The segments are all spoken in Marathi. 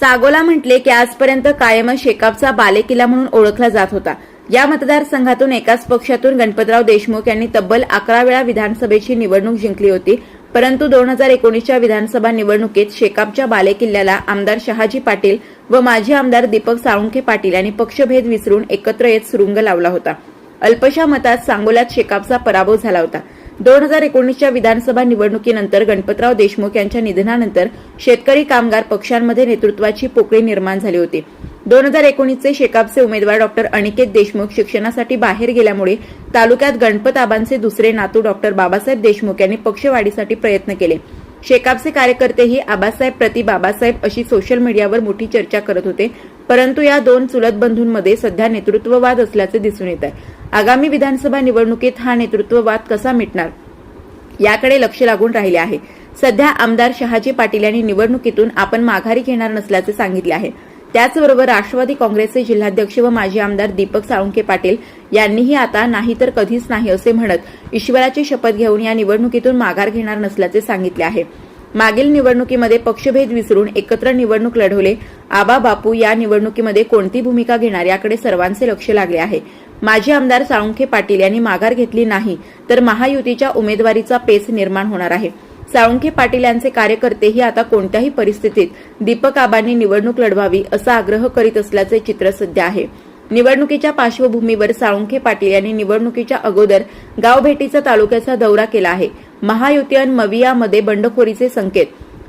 सागोला म्हटले की आजपर्यंत कायमच शेकापचा बालेकिल्ला म्हणून ओळखला जात होता. या मतदारसंघातून एकाच पक्षातून गणपतराव देशमुख यांनी तब्बल अकरा वेळा विधानसभेची निवडणूक जिंकली होती. परंतु दोन हजार एकोणीसच्या विधानसभा निवडणुकीत शेकापच्या बालेकिल्ल्याला आमदार शहाजी पाटील व माजी आमदार दीपक साळुंखे पाटील यांनी पक्षभेद विसरून एकत्र येत सुरुंग लावला होता. अल्पशा मतात सांगोल्यात शेकापचा पराभव झाला होता. दोन हजार एकोणीसच्या विधानसभा निवडणुकीनंतर गणपतराव देशमुख यांच्या निधनानंतर शेतकरी कामगार पक्षांमध्ये नेतृत्वाची पोकळी निर्माण झाली होती. दोन हजार एकोणीसचे शेकापचे उमेदवार डॉक्टर अनिकेत देशमुख शिक्षणासाठी बाहेर गेल्यामुळे तालुक्यात गणपताबांचे दुसरे नातू डॉक्टर बाबासाहेब देशमुख यांनी पक्षवाढीसाठी प्रयत्न केले. शेकापचे कार्यकर्तेही आबासाहेब प्रति बाबासाहेब अशी सोशल मीडियावर मोठी चर्चा करत होते परंतु या दोन चुलत बंधूंमध्ये सध्या नेतृत्ववाद असल्याचे दिसून येत आहे. आगामी विधानसभा निवडणुकीत हा नेतृत्ववाद कसा मिटणार? याकडे लक्ष लागून राहिले आहे. सध्या आमदार शहाजी पाटील यांनी निवडणुकीतून आपण माघारी घेणार नसल्याचे सांगितले आहे. त्याचबरोबर राष्ट्रवादी काँग्रेसचे जिल्हाध्यक्ष व माजी आमदार दीपक साळुंके पाटील यांनीही आता नाही तर कधीच नाही असे म्हणत ईश्वराची शपथ घेऊन या निवडणुकीतून माघार घेणार नसल्याचे सांगितले आहे. मागील निवडणुकीमध्ये पक्षभेद विसरून एकत्र निवडणूक लढवले. आबा बापू या निवडणुकीमध्ये कोणती भूमिका घेणार याकडे सर्वांचे लक्ष लागले आहे. माजी आमदार साळुंखे पाटील यांनी माघार घेतली नाही तर महायुतीच्या उमेदवारीचा पेच निर्माण होणार आहे. साळुंखे पाटील यांचे कार्यकर्तेही आता कोणत्याही परिस्थितीत दीपक आबांनी निवडणूक लढवावी असा आग्रह करीत असल्याचे चित्र सध्या आहे. निवडणुकीच्या पार्श्वभूमीवर साळुंखे पाटील यांनी निवडणुकीच्या अगोदर गाव भेटीचा तालुक्याचा दौरा केला आहे. महायुती आणि मवियामध्ये बंडखोरीचे संकेत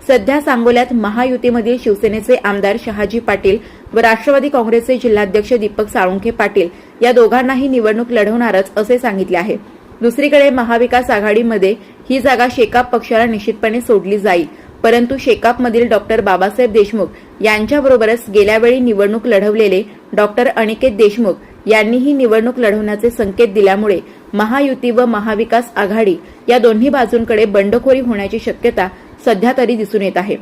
सध्या सांगोल्यात महायुतीमधील शिवसेनेचे आमदार शहाजी पाटील व राष्ट्रवादी काँग्रेसचे जिल्हाध्यक्ष दीपक साळुंखे पाटील या दोघांनाही निवडणूक लढवणारच असे सांगितले आहे. दुसरीकडे महाविकास आघाडीमध्ये ही जागा शेकाप पक्षाला निश्चितपणे सोडली जाईल. परंतु शेकापमधील डॉक्टर बाबासाहेब देशमुख यांच्याबरोबरच गेल्यावेळी निवडणूक लढवलेले डॉक्टर अनिकेत देशमुख यांनीही निवडणूक लढवण्याचे संकेत दिल्यामुळे महायुती व महाविकास आघाडी या दोन्ही बाजूंकडे बंडखोरी होण्याची शक्यता सध्या तरी दिसून येत आहे.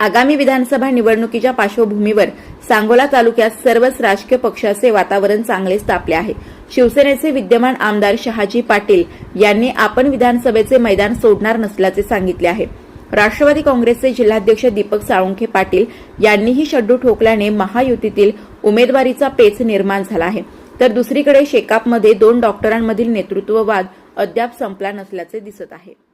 आगामी विधानसभा निवडणुकीच्या पार्श्वभूमीवर सांगोला तालुक्यात सर्वच राजकीय पक्षाचे वातावरण चांगलेच तापले आहे. शिवसेनेचे विद्यमान आमदार शहाजी पाटील यांनी आपण विधानसभेचे मैदान सोडणार नसल्याचे सांगितले आहे. राष्ट्रवादी काँग्रेसचे जिल्हाध्यक्ष दीपक साळुंखे पाटील यांनीही शड्डू ठोकल्याने महायुतीतील उमेदवारीचा पेच निर्माण झाला आहे. तर दुसरीकडे शेकापमध्ये दोन डॉक्टरांमधील नेतृत्ववाद अद्याप संपला नसल्याचे दिसत आहे.